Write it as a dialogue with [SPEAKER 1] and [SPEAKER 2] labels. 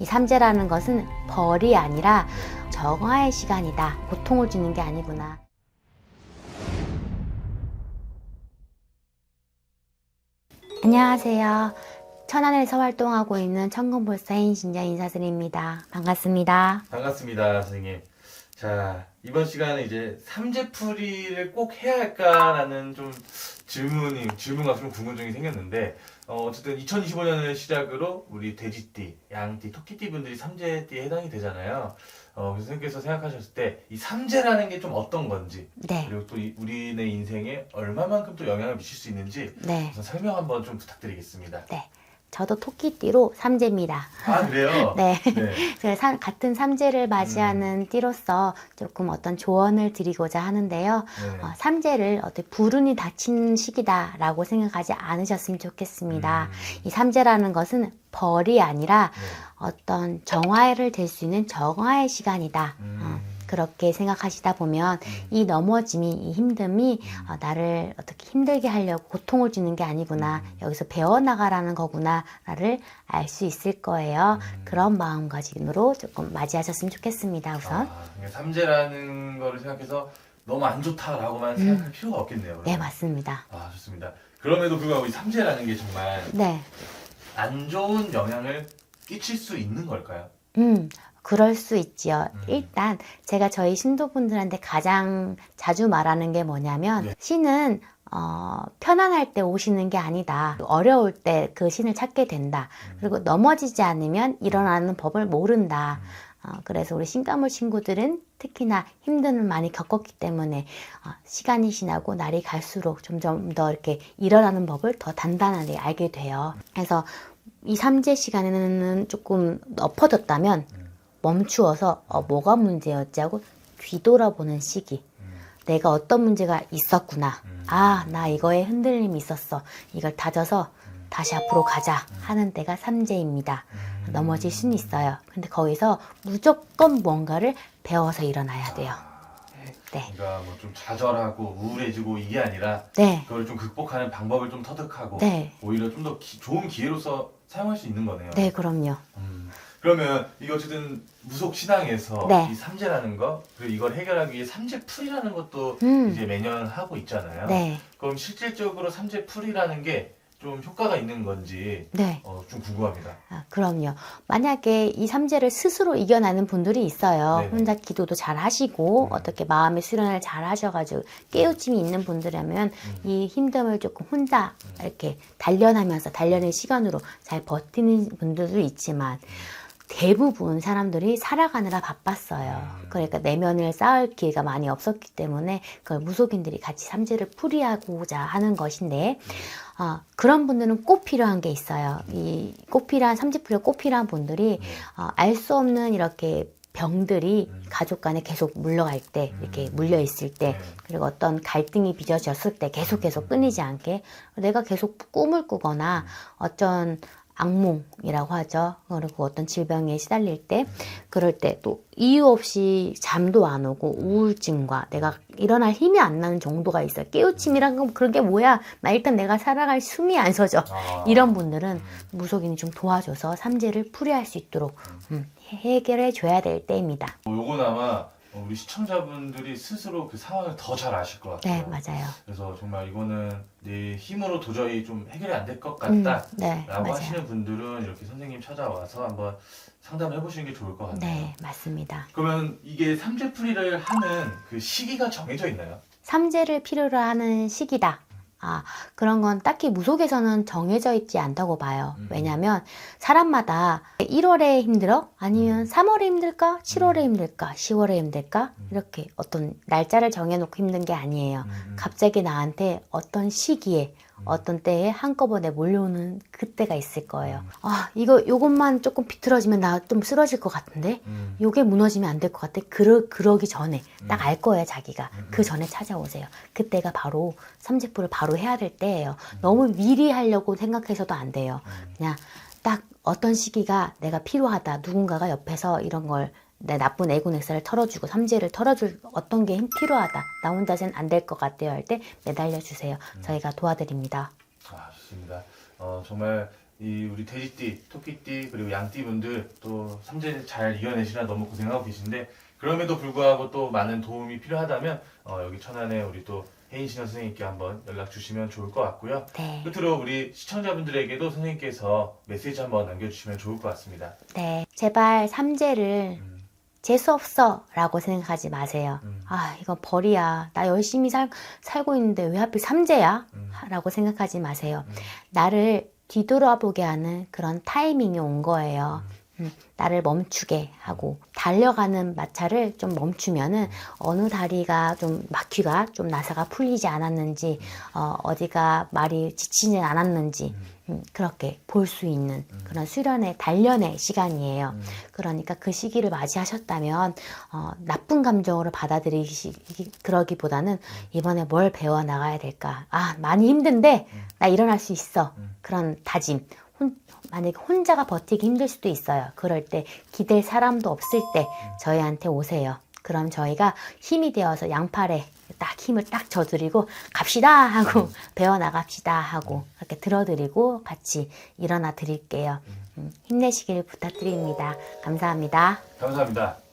[SPEAKER 1] 이 삼재라는 것은 벌이 아니라 정화의 시간이다. 고통을 주는 게 아니구나. 안녕하세요. 천안에서 활동하고 있는 천금볼사인 신자 인사드립니다. 반갑습니다.
[SPEAKER 2] 반갑습니다, 선생님. 자, 이번 시간은 이제 삼재풀이를 꼭 해야 할까라는 좀 질문이, 질문과 좀 궁금증이 생겼는데, 어, 어쨌든 2025년을 시작으로 우리 돼지띠, 양띠, 토끼띠 분들이 삼재띠에 해당이 되잖아요. 어, 그래서 선생님께서 생각하셨을 때, 이 삼재라는 게 좀 어떤 건지,
[SPEAKER 1] 네,
[SPEAKER 2] 그리고 또 이- 우리네 인생에 얼마만큼 또 영향을 미칠 수 있는지,
[SPEAKER 1] 네.
[SPEAKER 2] 우선 설명 한번 좀 부탁드리겠습니다.
[SPEAKER 1] 저도 토끼띠로 삼재입니다.
[SPEAKER 2] 아, 그래요?
[SPEAKER 1] 네.
[SPEAKER 2] 네.
[SPEAKER 1] 제가 사- 같은 삼재를 맞이하는
[SPEAKER 2] 음.
[SPEAKER 1] 띠로서 조금 어떤 조언을 드리고자 하는데요.
[SPEAKER 2] 네.
[SPEAKER 1] 어, 삼재를 어떻게 불운이 닥친 시기다라고 생각하지 않으셨으면 좋겠습니다.
[SPEAKER 2] 음,
[SPEAKER 1] 이 삼재라는 것은 벌이 아니라
[SPEAKER 2] 네.
[SPEAKER 1] 어떤 정화를 될 수 있는 정화의 시간이다.
[SPEAKER 2] 음.
[SPEAKER 1] 어, 그렇게 생각하시다 보면
[SPEAKER 2] 음.
[SPEAKER 1] 이 넘어짐이, 이 힘듦이
[SPEAKER 2] 음.
[SPEAKER 1] 어, 나를 어떻게 힘들게 하려고 고통을 주는 게 아니구나.
[SPEAKER 2] 음.
[SPEAKER 1] 여기서 배워나가라는 거구나를 알 수 있을 거예요.
[SPEAKER 2] 음.
[SPEAKER 1] 그런 마음가짐으로 조금 맞이하셨으면 좋겠습니다. 우선.
[SPEAKER 2] 아, 그러니까 삼재라는 거를 생각해서 너무 안 좋다라고만 생각할 필요가 없겠네요.
[SPEAKER 1] 네,
[SPEAKER 2] 그러면.
[SPEAKER 1] 맞습니다.
[SPEAKER 2] 아, 좋습니다. 그럼에도 불구하고 이 삼재라는 게 정말
[SPEAKER 1] 네.
[SPEAKER 2] 안 좋은 영향을 끼칠 수 있는 걸까요?
[SPEAKER 1] 음, 그럴 수 있지요.
[SPEAKER 2] 음.
[SPEAKER 1] 일단 제가 저희 신도분들한테 가장 자주 말하는 게 뭐냐면
[SPEAKER 2] 네.
[SPEAKER 1] 신은 어, 편안할 때 오시는 게 아니다. 어려울 때 그 신을 찾게 된다.
[SPEAKER 2] 음.
[SPEAKER 1] 그리고 넘어지지 않으면 일어나는 법을 모른다. 어, 그래서 우리 신가물 친구들은 특히나 힘듦을 많이 겪었기 때문에 어, 시간이 지나고 날이 갈수록 점점 더 이렇게 일어나는 법을 더 단단하게 알게 돼요. 그래서 이 삼재 시간에는 조금 엎어졌다면
[SPEAKER 2] 음.
[SPEAKER 1] 멈추어서 어, 뭐가 문제였지 하고 뒤돌아보는 시기.
[SPEAKER 2] 음.
[SPEAKER 1] 내가 어떤 문제가 있었구나.
[SPEAKER 2] 음.
[SPEAKER 1] 아, 나 이거에 흔들림이 있었어. 이걸 다져서
[SPEAKER 2] 음.
[SPEAKER 1] 다시 앞으로 가자 하는 때가 삼재입니다.
[SPEAKER 2] 음.
[SPEAKER 1] 넘어질 수는 있어요. 근데 거기서 무조건 뭔가를 배워서 일어나야 돼요. 네.
[SPEAKER 2] 그러니까 뭐 좀 좌절하고 우울해지고 이게 아니라
[SPEAKER 1] 네.
[SPEAKER 2] 그걸 좀 극복하는 방법을 좀 터득하고
[SPEAKER 1] 네.
[SPEAKER 2] 오히려 좀 더 좋은 기회로서 사용할 수 있는 거네요.
[SPEAKER 1] 네, 그럼요.
[SPEAKER 2] 음. 그러면 이게 어쨌든 무속 신앙에서
[SPEAKER 1] 네.
[SPEAKER 2] 이 삼재라는 거 그리고 이걸 해결하기 위해 삼재풀이라는 것도
[SPEAKER 1] 음.
[SPEAKER 2] 이제 매년 하고 있잖아요.
[SPEAKER 1] 네.
[SPEAKER 2] 그럼 실질적으로 삼재풀이라는 게 좀 효과가 있는 건지
[SPEAKER 1] 네.
[SPEAKER 2] 어, 좀 궁금합니다.
[SPEAKER 1] 아, 그럼요. 만약에 이 삼재를 스스로 이겨나는 분들이 있어요.
[SPEAKER 2] 네네.
[SPEAKER 1] 혼자 기도도 잘 하시고
[SPEAKER 2] 음.
[SPEAKER 1] 어떻게 마음의 수련을 잘 하셔가지고 깨우침이 있는 분들이라면
[SPEAKER 2] 음.
[SPEAKER 1] 이 힘듦을 조금 혼자 이렇게 단련하면서 단련의 시간으로 잘 버티는 분들도 있지만 대부분 사람들이 살아가느라 바빴어요.
[SPEAKER 2] 음.
[SPEAKER 1] 그러니까 내면을 쌓을 기회가 많이 없었기 때문에 그걸 무속인들이 같이 삼재를 풀이하고자 하는 것인데 어, 그런 분들은 꼭 필요한 게 있어요. 이꼭 필요한 삼재풀이 꼭 필요한 분들이
[SPEAKER 2] 네.
[SPEAKER 1] 어, 알 수 없는 이렇게 병들이
[SPEAKER 2] 음.
[SPEAKER 1] 가족 간에 계속 물러갈 때, 이렇게
[SPEAKER 2] 음.
[SPEAKER 1] 물려 있을 때,
[SPEAKER 2] 네.
[SPEAKER 1] 그리고 어떤 갈등이 빚어졌을 때 계속 계속 끊이지 않게 내가 계속 꿈을 꾸거나 어떤 악몽이라고 하죠. 그리고 어떤 질병에 시달릴 때, 그럴 때 또 이유 없이 잠도 안 오고 우울증과 내가 일어날 힘이 안 나는 정도가 있어요. 깨우침이란 건 그런 게 뭐야? 나 일단 내가 살아갈 숨이 안 서져.
[SPEAKER 2] 아.
[SPEAKER 1] 이런 분들은
[SPEAKER 2] 음.
[SPEAKER 1] 무속인이 좀 도와줘서 삼재를 풀이할 수 있도록 음, 해결해 줘야 될 때입니다.
[SPEAKER 2] 뭐 요건 아마 우리 시청자분들이 스스로 그 상황을 더 잘 아실 것 같아요.
[SPEAKER 1] 네, 맞아요.
[SPEAKER 2] 그래서 정말 이거는 내 힘으로 도저히 좀 해결이 안 될것
[SPEAKER 1] 음,
[SPEAKER 2] 같다.
[SPEAKER 1] 네,
[SPEAKER 2] 라고. 하시는 분들은 이렇게 선생님 찾아와서 한번 상담을 해보시는 게 좋을 것 같네요.
[SPEAKER 1] 네, 맞습니다.
[SPEAKER 2] 그러면 이게 삼재풀이를 하는 그 시기가 정해져 있나요?
[SPEAKER 1] 삼재를 필요로 하는 시기다. 아, 그런 건 딱히 무속에서는 정해져 있지 않다고 봐요.
[SPEAKER 2] 음.
[SPEAKER 1] 왜냐면 사람마다 1월에 힘들어? 아니면
[SPEAKER 2] 음.
[SPEAKER 1] 3월에 힘들까? 7월에
[SPEAKER 2] 음.
[SPEAKER 1] 힘들까? 10월에 힘들까?
[SPEAKER 2] 음.
[SPEAKER 1] 이렇게 어떤 날짜를 정해놓고 힘든 게 아니에요.
[SPEAKER 2] 음,
[SPEAKER 1] 갑자기 나한테 어떤 시기에
[SPEAKER 2] 음.
[SPEAKER 1] 어떤 때에 한꺼번에 몰려오는 그때가 있을 거예요.
[SPEAKER 2] 음.
[SPEAKER 1] 아, 이거 요것만 조금 비틀어지면 나 좀 쓰러질 것 같은데?
[SPEAKER 2] 음.
[SPEAKER 1] 요게 무너지면 안 될 것 같아. 그러, 그러기 전에 딱
[SPEAKER 2] 음.
[SPEAKER 1] 알 거예요, 자기가.
[SPEAKER 2] 음.
[SPEAKER 1] 그 전에 찾아오세요. 그때가 바로 삼재풀을 바로 해야 될 때예요.
[SPEAKER 2] 음.
[SPEAKER 1] 너무 미리 하려고 생각해서도 안 돼요.
[SPEAKER 2] 음.
[SPEAKER 1] 그냥 딱 어떤 시기가 내가 필요하다. 누군가가 옆에서 이런 걸 내 나쁜 애군액사를 털어주고 삼재를 털어줄 어떤 게힘 필요하다. 나 혼자서는 안 될 것 같아요 할 때 매달려 주세요.
[SPEAKER 2] 음.
[SPEAKER 1] 저희가 도와드립니다.
[SPEAKER 2] 아, 좋습니다. 어, 정말 이 우리 돼지띠, 토끼띠 그리고 양띠 분들 또 삼재 잘 이겨내시나 너무 고생하고 계신데 그럼에도 불구하고 또 많은 도움이 필요하다면 어, 여기 천안에 우리 또 혜인 신원 선생님께 한번 연락 주시면 좋을 것 같고요.
[SPEAKER 1] 네.
[SPEAKER 2] 끝으로 우리 시청자분들에게도 선생님께서 메시지 한번 남겨주시면 좋을 것 같습니다.
[SPEAKER 1] 네. 제발 삼재를
[SPEAKER 2] 음,
[SPEAKER 1] 재수 없어 라고 생각하지 마세요.
[SPEAKER 2] 음.
[SPEAKER 1] 아, 이건 벌이야. 나 열심히 살, 살고 있는데 왜 하필 삼재야?
[SPEAKER 2] 음.
[SPEAKER 1] 라고 생각하지 마세요.
[SPEAKER 2] 음.
[SPEAKER 1] 나를 뒤돌아보게 하는 그런 타이밍이 온 거예요. 음, 나를 멈추게 하고 달려가는 마차를 좀 멈추면은 어느 다리가 좀 막히가 좀 나사가 풀리지 않았는지 어, 어디가 말이 지치지 않았는지 음, 그렇게 볼 수 있는 그런 수련의 단련의 시간이에요.
[SPEAKER 2] 음.
[SPEAKER 1] 그러니까 그 시기를 맞이하셨다면 어, 나쁜 감정으로 받아들이기 그러기보다는 이번에 뭘 배워 나가야 될까? 아 많이 힘든데 나 일어날 수 있어.
[SPEAKER 2] 음.
[SPEAKER 1] 그런 다짐. 혼, 만약에 혼자가 버티기 힘들 수도 있어요. 그럴 때 기댈 사람도 없을 때 저희한테 오세요. 그럼 저희가 힘이 되어서 양팔에 딱 힘을 딱 줘드리고 갑시다 하고 배워 나갑시다 하고 이렇게 들어드리고 같이 일어나 드릴게요. 음, 힘내시길 부탁드립니다. 감사합니다.
[SPEAKER 2] 감사합니다.